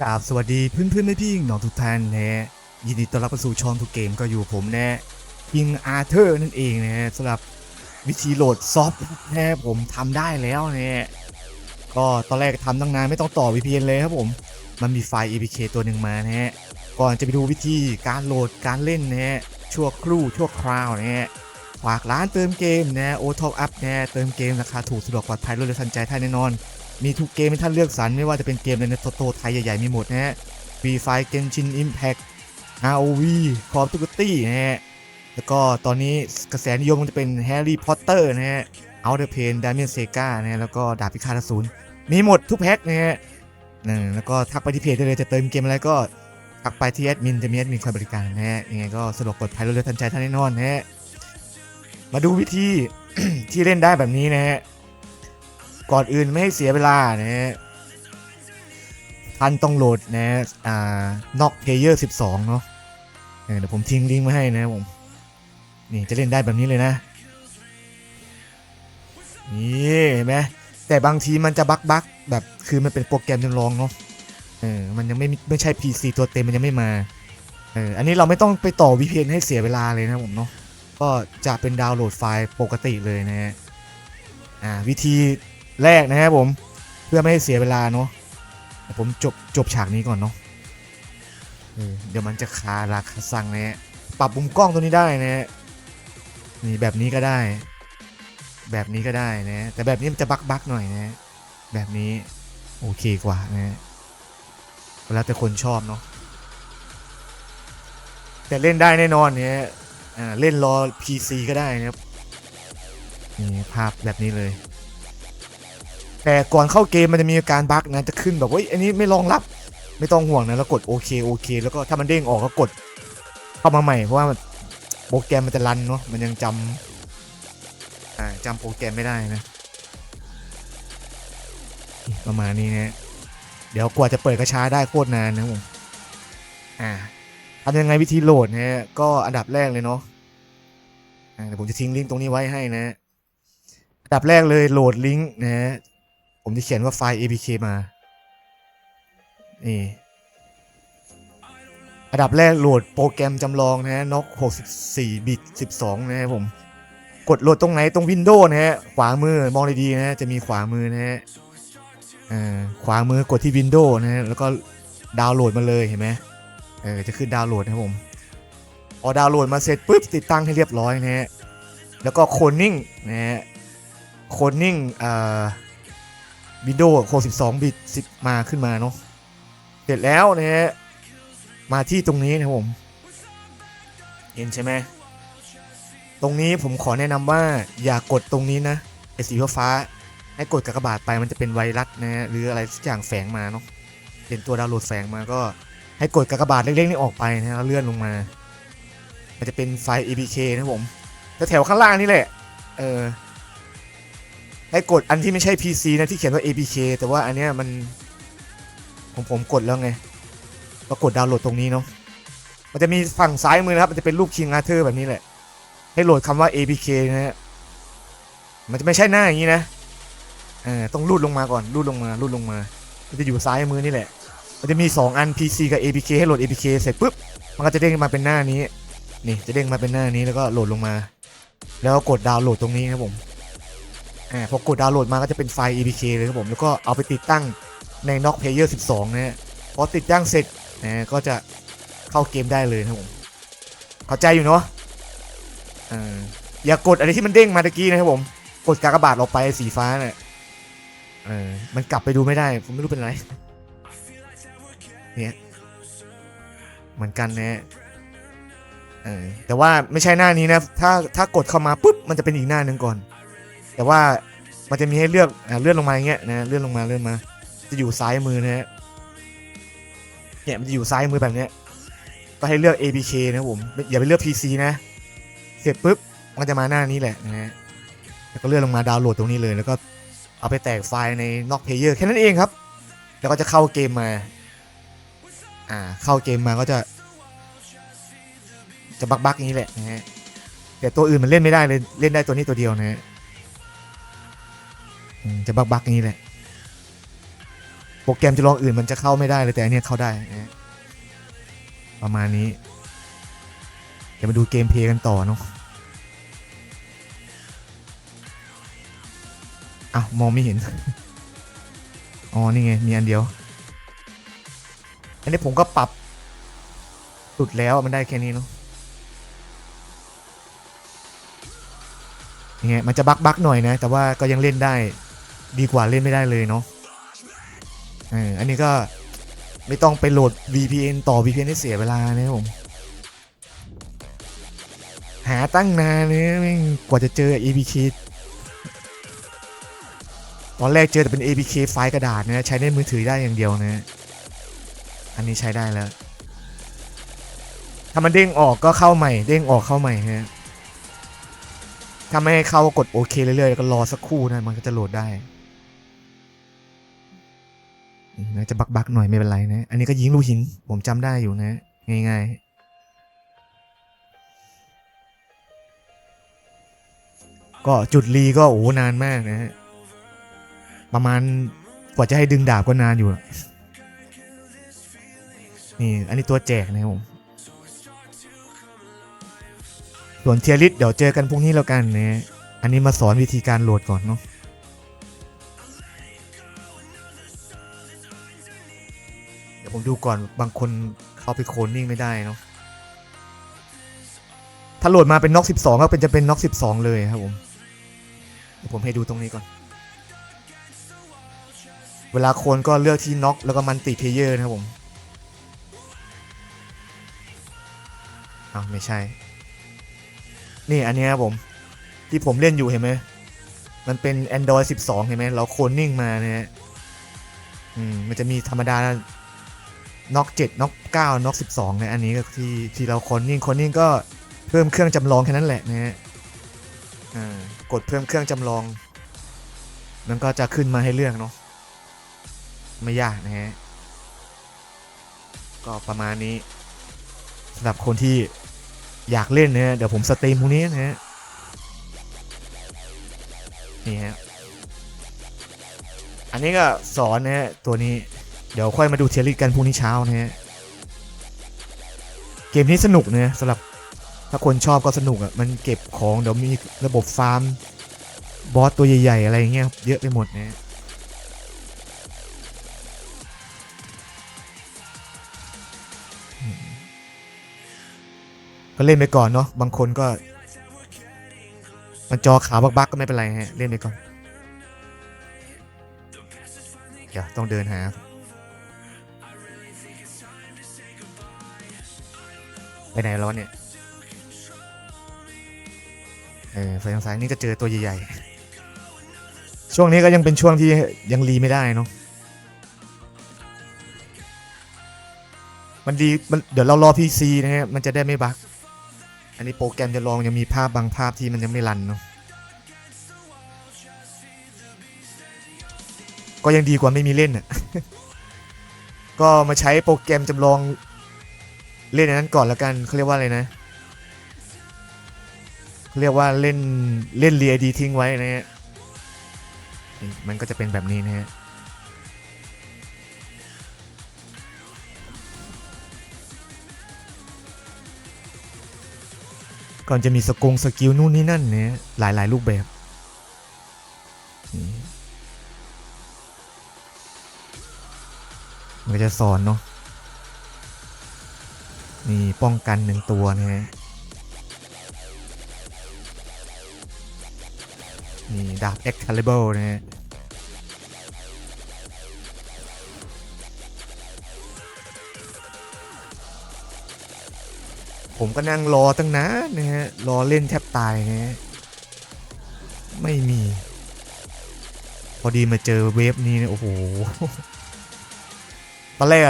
กราบสวัสดีเพื่อนเพื่อนพี่น้องทุกท่านนะฮะยินดีต้อนรับเข้าสู่ช่องทุกเกมก็อยู่ผมนะคิงอาร์เธอร์นั่นเองนะฮะสำหรับวิธีโหลดซอฟต์นะฮะผมทำได้แล้วนะฮะก็ตอนแรกทำตั้งนานไม่ต้องต่อ VPN เลยครับผมมันมีไฟล์ APK ตัวหนึ่งมานะฮะก่อนจะไปดูวิธีการโหลดการเล่นนะฮะชั่วครู่ชั่วคราวนะฮะฝากร้านเติมเกมนะโอท็อปอัพนะฮะเติมเกมราคาถูกสะดวกปลอดภัยรวดเร็วทันใจท่านแน่นอน มีทุกเกมให้ท่านเลือกสรรไม่ว่าจะเป็นเกมในโตโตไทยใหญ่ๆมีหมดนะฮะ Free Fire Genshin Impact ROV Call of Duty นะฮะ แล้วก็ตอนนี้กระแสนิยมมันจะเป็น Harry Potter นะฮะ Outer Pain Damien Sega นะฮะแล้วก็ดาบพิฆาตอสูรมีหมดทุกแพ็คนะฮะแล้วก็ทักไปที่เพจได้เลยจะเติมเกมอะไรก็ทักไปที่แอดมินจะมีแอดมินคอยบริการนะฮะยังไงก็สะดวกปลอดภัยรวดเร็วทันใจท่านแน่นอนนะฮะมาดูวิธีที่เล่นได้แบบนี้นะฮะ ก่อนอื่นไม่ให้เสียเวลานะฮะท่านต้องโหลดนะอ่านอกเพเยอร์12 เนาะเดี๋ยวผมทิ้งลิงก์ไว้ให้นะผม นี่จะเล่นได้แบบนี้เลยนะ นี่เห็นไหมแต่บางทีมันจะบักบักแบบคือมันเป็นโปรแกรมจำลองเนาะเออมันยังไม่ไม่ใช่ PC ตัวเต็มมันยังไม่มาเอออันนี้เราไม่ต้องไปต่อ VPN ให้เสียเวลาเลยนะผมเนาะก็จะเป็นดาวน์โหลดไฟล์ปกติเลยนะฮะอ่าวิธี แรกนะครับผม เพื่อไม่ให้เสียเวลาเนาะผมจบจบฉากนี้ก่อนเนาะเเดี๋ยวมันจะคาราคาซังนะฮะปรับมุมกล้องตัวนี้ได้นะฮะนี่แบบนี้ก็ได้ แบบนี้ก็ได้นะ แต่แบบนี้มันจะบักบักหน่อยนะ แบบนี้โอเคกว่านะแล้วแต่คนชอบเนาะแต่เล่นได้แน่นอนเนี่ยเล่นรอ PC ก็ได้นะครับนี่ภาพแบบนี้เลย แต่ก่อนเข้าเกมมันจะมีอาการบั๊กนะจะขึ้นแบบว่าอันนี้ไม่รองรับ ไม่ต้องห่วงนะแล้วกดโอเคโอเค แล้วก็ถ้ามันเด้งออกก็กดเข้ามาใหม่เพราะว่าโปรแกรมมันจะรันเนาะมันยังจำอ่าจำโปรแกรมไม่ได้นะ ประมาณนี้นะเดี๋ยวกว่าจะเปิดกระช้าได้โคตรนานนะผมอ่าทำยังไงวิธีโหลดนะฮะก็อันดับแรกเลยเนาะอ่าเดี๋ยวผมจะทิ้งลิงก์ตรงนี้ไว้ให้นะ อันดับแรกเลยโหลดลิงก์นะฮะ ผมจะเขียนว่าไฟล์ APK มา นี่อันดับแรกโหลดโปรแกรมจำลองนะฮะ NOC 64 บิต 12 นะครับผม กดโหลดตรงไหนตรง Windows นะฮะ ขวามือมองดีๆนะฮะ จะมีขวามือนะฮะอ่าขวามือกดที่ Windows นะฮะ แล้วก็ดาวน์โหลดมาเลยเห็นไหมเออจะขึ้นดาวน์โหลดนะผมพอดาวน์โหลดมาเสร็จปุ๊บติดตั้งให้เรียบร้อยนะฮะ แล้วก็โคนิ่งนะฮะ โคนิ่งอ่า วินโดว์62 บิต 10 มาขึ้นมาเนาะเสร็จแล้วนะฮะมาที่ตรงนี้นะผม เห็นใช่ไหมตรงนี้ผมขอแนะนำว่าอย่ากดตรงนี้นะไอสีฟ้า ให้กดกากบาทไปมันจะเป็นไวรัสนะฮะหรืออะไรสักอย่างแฝงมาเนาะเป็นตัวดาวน์โหลดแฝงมาก็ให้กดกากบาทเล็กๆนี่ออกไปนะฮะแล้วเลื่อนลงมา มันจะเป็นไฟล์ APK นะผมแล้วแถวข้างล่างนี่แหละ เออ ให้กดอันที่ไม่ใช่ PC นะที่เขียนว่า APK แต่ว่าอันเนี้ยมันผมผมกดแล้วไงก็กดดาวน์โหลดตรงนี้เนาะมันจะมีฝั่งซ้ายมือนะครับ มันจะเป็นรูป King Arthur แบบนี้แหละ ให้โหลดคำว่า APK นะฮะมันจะไม่ใช่หน้าอย่างนี้นะต้องรูดลงมาก่อนรูดลงมารูดลงมามันจะอยู่ซ้ายมือนี่แหละ มันจะมี 2 อัน PC กับ APK ให้โหลด APK เสร็จปุ๊บมันก็จะเด้งมาเป็นหน้านี้ นี่จะเด้งมาเป็นหน้านี้แล้วก็โหลดลงมา แล้วก็กดดาวน์โหลดตรงนี้ครับผม อ่าพอกดดาวน์โหลดมาก็จะเป็นไฟล์ APK เลยครับผมแล้วก็เอาไปติดตั้งใน NOC Player 12 นะฮะพอติดตั้งเสร็จนะก็จะเข้าเกมได้เลยครับผมเข้าใจอยู่เนาะอ่าอย่ากดอะไรที่มันเด้งมาตะกี้นะครับผมกดกากบาทออกไปสีฟ้าเนี่ยเออมันกลับไปดูไม่ได้ผมไม่รู้เป็นไรเนี่ยเหมือนกันนะฮะเออแต่ว่าไม่ใช่หน้านี้นะ ถ้าถ้ากดเข้ามาปุ๊บมันจะเป็นอีกหน้าหนึ่งก่อน แต่ว่ามันจะมีให้เลือกอ่าเลื่อนลงมาอย่างเงี้ยนะเลื่อนลงมาเลื่อนมา จะอยู่ซ้ายมือนะฮะเนี่ยมันจะอยู่ซ้ายมือแบบเนี้ยก็ให้เลือก APK นะผมอย่าไปเลือก PC นะ เสร็จปุ๊บมันจะมาหน้านี้แหละนะฮะแล้วก็เลื่อนลงมาดาวน์โหลดตรงนี้เลย แล้วก็เอาไปแตกไฟล์ใน NOC Player แค่นั้นเองครับ แล้วก็จะเข้าเกมมา อ่า เข้าเกมมาก็จะ จะบักบักอย่างนี้แหละนะฮะแต่ตัวอื่นมันเล่นไม่ได้เลย เล่นได้ตัวนี้ตัวเดียวนะฮะ อืมจะบักบักอย่างนี้แหละ โปรแกรมจะลองอื่นมันจะเข้าไม่ได้เลยแต่อันเนี้ยเข้าได้นะประมาณนี้ เดี๋ยวมาดูเกมเพลย์กันต่อเนาะอ้าวมองไม่เห็น อ๋อ นี่ไง มีอันเดียว อันนี้ผมก็ปรับสุดแล้วมันได้แค่นี้เนาะนี่ไงมันจะบักบักหน่อยนะ แต่ว่าก็ยังเล่นได้ ดีกว่าเล่นไม่ได้เลยเนาะอันนี้ก็ไม่ต้องไปโหลด VPN ต่อ VPN ให้เสียเวลานะครับผม หาตั้งนานเลยแม่งกว่าจะเจอ APK ตอนแรกเจอแต่เป็น APK ไฟล์กระดาษนะใช้ในมือถือได้อย่างเดียวนะ อันนี้ใช้ได้แล้ว ถ้ามันเด้งออกก็เข้าใหม่ เด้งออกเข้าใหม่ฮะถ้าไม่ให้เข้ากดโอเคเรื่อยๆแล้วก็รอสักครู่นะมันก็จะโหลดได้ น่าจะบักๆหน่อยไม่เป็นไรนะ อันนี้ก็ยิงลูกหิน ผมจำได้อยู่นะ ง่ายๆ ก็จุดรีก็โอ้โหนานมากนะฮะ ประมาณกว่าจะให้ดึงดาบก็นานอยู่นี่ อันนี้ตัวแจกนะครับผมส่วนเทียริสเดี๋ยวเจอกันพรุ่งนี้แล้วกันนะ อันนี้มาสอนวิธีการโหลดก่อนเนาะ ผมดูก่อนบางคนเข้าไปโคลนนิ่งไม่ได้เนาะถ้าโหลดมาเป็นน็อก12 ก็เป็นจะเป็นน็อก12 เลยครับผมเดี๋ยวผมให้ดูตรงนี้ก่อน เวลาโคนก็เลือกที่น็อกแล้วก็มันติเพเยอร์นะครับผมอ้าวไม่ใช่ นี่อันนี้ครับผม ที่ผมเล่นอยู่เห็นไหมมันเป็น Android 12 เห็นไหมเราโคนนิ่งมาเนี่ยอืมมันจะมีธรรมดา น็อก7น็อก9น็อก12นะอันนี้ก็ที่ที่เราคนนิ่งคนนิ่งก็เพิ่มเครื่องจำลองแค่นั้นแหละนะฮะอ่ากดเพิ่มเครื่องจำลอง มันก็จะขึ้นมาให้เลือกเนาะไม่ยากนะฮะก็ประมาณนี้สำหรับคนที่อยากเล่นนะฮะเดี๋ยวผมสตรีมพรุ่งนี้นะฮะนี่ฮะอันนี้ก็สอนนะฮะตัวนี้ เดี๋ยวค่อยมาดูเทียริกันพรุ่งนี้เช้านะฮะ เกมนี้สนุกนะสำหรับถ้าคนชอบก็สนุกอะ มันเก็บของเดี๋ยวมีระบบฟาร์ม บอสตัวใหญ่ๆ อะไรเงี้ยเยอะไปหมดนะฮะก็เล่นไปก่อนเนาะ บางคนก็ มันจอขาวบักๆก็ไม่เป็นไรฮะ เล่นไปก่อน เดี๋ยวต้องเดินหา ไปไหนแล้ววะเนี่ย เออไฟทางซ้ายนี่ก็เจอตัวใหญ่ๆ ช่วงนี้ก็ยังเป็นช่วงที่ยังรีไม่ได้เนาะ มันดีมันเดี๋ยวเรารอ PC นะฮะ มันจะได้ไม่บั๊กอันนี้โปรแกรมจะลองยังมีภาพบางภาพที่มันยังไม่รันเนาะ ก็ยังดีกว่าไม่มีเล่นอะ ก็มาใช้โปรแกรมจำลอง เล่นอันนั้นก่อนแล้วกันเขาเรียกว่าอะไรนะเขาเรียกว่าเล่นเล่นเรียดีทิ้งไว้นะฮะมันก็จะเป็นแบบนี้นะฮะก่อนจะมีสกงสกิลนู่นนี่นั่นเนี่ยหลายหลายรูปแบบ มันก็จะสอนเนาะ นี่ป้องกันหนึ่งตัวนะฮะนี่ดาบ Excalibur นะฮะผมก็นั่งรอตั้งนานนะฮะ รอเล่นแทบตายนะฮะ ไม่มี พอดีมาเจอเวฟนี้เนี่ยโอ้โห ตอนแรก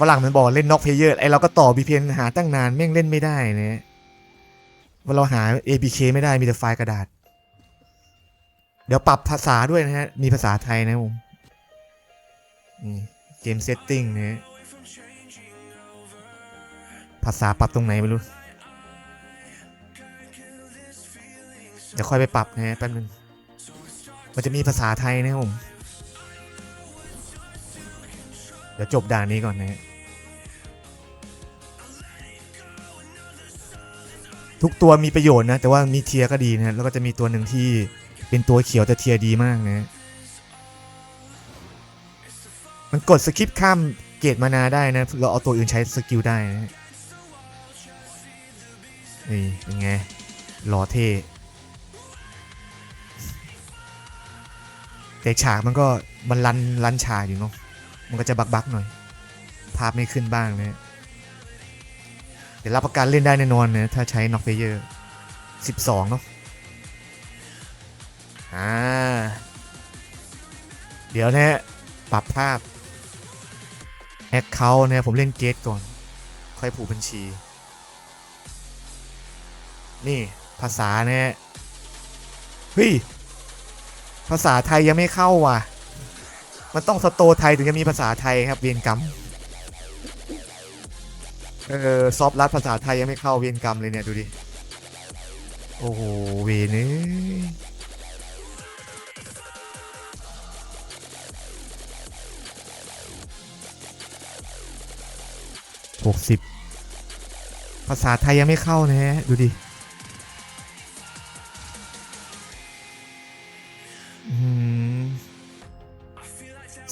ฝรั่งมันบอกเล่นน็อกเพลเยอร์ไอเราก็ต่อ VPN หาตั้งนานแม่งเล่นไม่ได้นะว่าเราหา APK ไม่ได้มีแต่ไฟล์กระดาษ เดี๋ยวปรับภาษาด้วยนะฮะ มีภาษาไทยนะผมนี่เกมเซตติ้งนะภาษาปรับตรงไหนไม่รู้ เดี๋ยวค่อยไปปรับนะฮะแป๊บนึง มันจะมีภาษาไทยนะผม เดี๋ยวจบด่านนี้ก่อนนะฮะทุกตัวมีประโยชน์นะ แต่ว่ามีเทียก็ดีนะแล้วก็จะมีตัวหนึ่งที่เป็นตัวเขียวแต่เทียดีมากนะ มันกดสกิปข้ามเกตมานาได้นะ เราเอาตัวอื่นใช้สกิลได้นะนี่เป็นไงหล่อเท่แต่ฉากมันก็มันรันรันฉากอยู่เนาะ มันก็จะบักบักๆหน่อย ภาพไม่ขึ้นบ้างนะเดี๋ยวรับประกันเล่นได้แน่นอนนะถ้าใช้น็อกเพเยอร์12เนาะอ่า เดี๋ยวนะฮะปรับภาพแอคเคาท์นะผมเล่นเกตก่อน ค่อยผูกบัญชี นี่ภาษาเนี่ยเฮ้ย ภาษาไทยยังไม่เข้าว่ะ มันต้องสโตไทยถึงจะมีภาษาไทยครับเวียนกรรมเออซอฟต์รัดภาษาไทยยังไม่เข้าเวียนกรรมเลยเนี่ยดูดิ โอ้โหเวนเอ้หกสิบภาษาไทยยังไม่เข้านะฮะดูดิ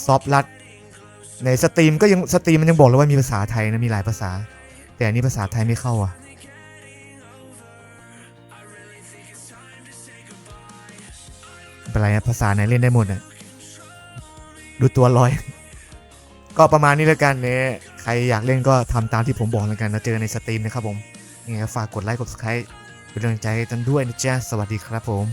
ซอฟต์รัดในสตรีมก็ยังสตรีมมันยังบอกเลยว่ามีภาษาไทยนะมีหลายภาษา แต่อันนี้ภาษาไทยไม่เข้าอะเป็นไรนะภาษาไหนเล่นได้หมดอะดูตัวลอย ก็ประมาณนี้แล้วกันเนี่ยใครอยากเล่นก็ทำตามที่ผมบอกแล้วกันแล้วเจอในสตรีมนะครับผมยังไงฝากกดไลค์กด subscribe เป็นกำลังใจกันด้วยนะจ๊ะสวัสดีครับผม